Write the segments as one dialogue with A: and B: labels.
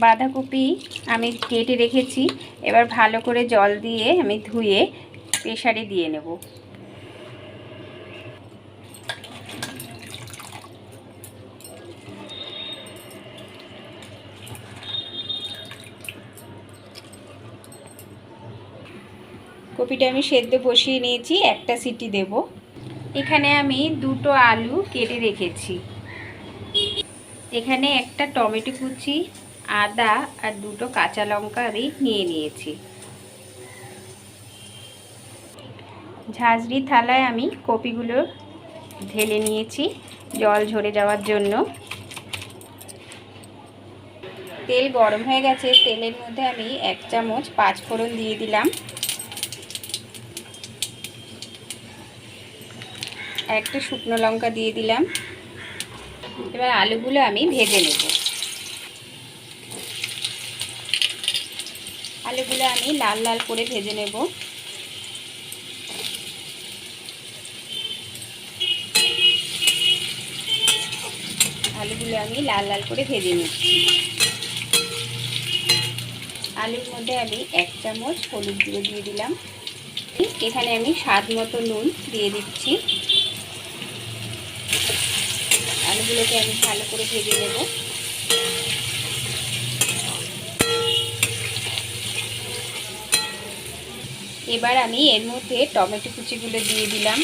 A: বাঁধাকপি আমি কেটে রেখেছি। এবার ভালো করে জল দিয়ে আমি ধুয়ে প্রেশারে দিয়ে নেব। কপিটা আমি সেদ্ধ বসিয়ে নিয়েছি, একটা সিটি দেব। এখানে আমি দুটো আলু কেটে রেখেছি। এখানে একটা টমেটো কুচি আদা আর দুটো কাঁচা লঙ্কা আমি নিয়ে নিয়েছি। ঝাঁঝরি থালায় আমি কপিগুলো ঢেলে নিয়েছি জল ঝরে যাওয়ার জন্য। তেল গরম হয়ে গেছে, তেলের মধ্যে আমি এক চামচ পাঁচ ফোড়ন দিয়ে দিলাম। একটা শুকনো লঙ্কা দিয়ে দিলাম। এবার আলুগুলো আমি ভেজে নেব। আলুগুলো আমি লাল লাল করে ভেজে নেব। আলুগুলো আমি লাল লাল করে ভেজে নিচ্ছি। আলুর মধ্যে আমি এক চামচ হলুদ গুঁড়ো দিয়ে দিলাম। এখানে আমি স্বাদ মতো নুন দিয়ে দিচ্ছি। আলুগুলোকে আমি ভালো করে ভেজে নেব। এবার আমি এর মধ্যে টমেটো কুচিগুলো দিয়ে দিলাম।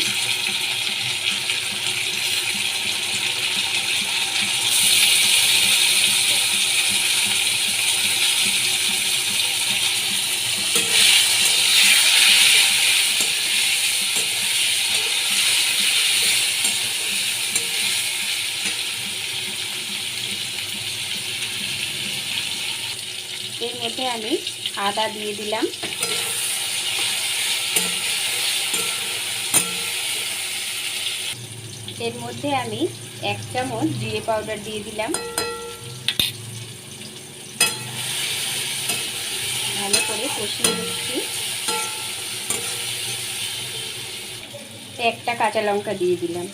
A: এর মধ্যে আমি আদা দিয়ে দিলাম। এর মধ্যে আমি এক চামচ জিরে পাউডার দিয়ে দিলাম। ভালো করে কষিয়ে দিচ্ছি একটা কাঁচা লঙ্কা দিয়ে দিলাম।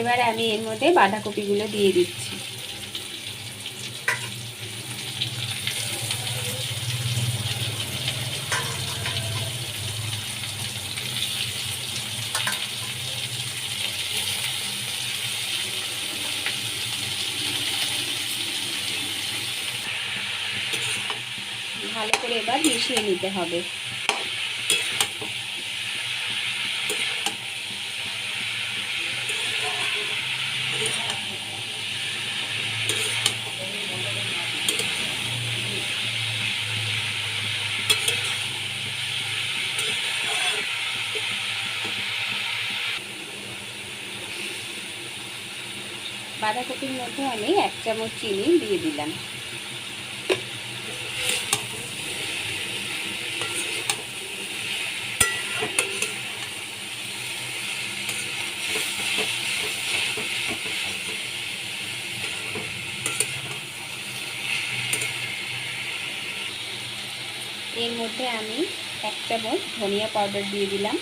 A: এবার আমি এর মধ্যে বাঁধাকপিগুলো দিয়ে দিচ্ছি। ভালো করে এবার মিশিয়ে নিতে হবে। বাঁধাকপির মধ্যে আমি এক চামচ চিনি দিয়ে দিলাম। এর মধ্যে আমি এক চামচ ধনিয়া পাউডার দিয়ে দিলাম।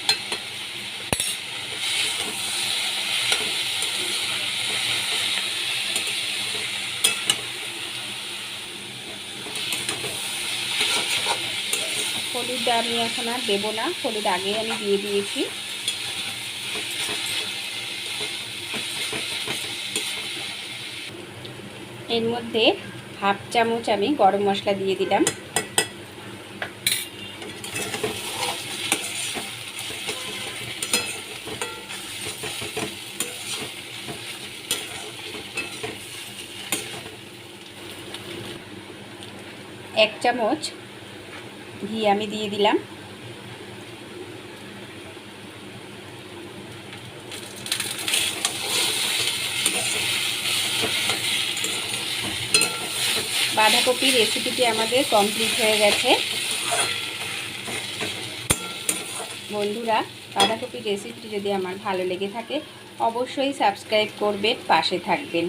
A: হলুদ আমি এখন আর দেবো না, হলুদ আগে আমি দিয়ে দিয়েছি। এর মধ্যে হাফ চামচ আমি গরম মশলা দিয়ে দিলাম। এক চামচ ঘি আমি দিয়ে দিলাম। বাঁধাকপি রেসিপিটি আমাদের কমপ্লিট হয়ে গেছে। বন্ধুরা বাঁধাকপির রেসিপিটি যদি আমার ভালো লেগে থাকে, অবশ্যই সাবস্ক্রাইব করবেন, পাশে থাকবেন।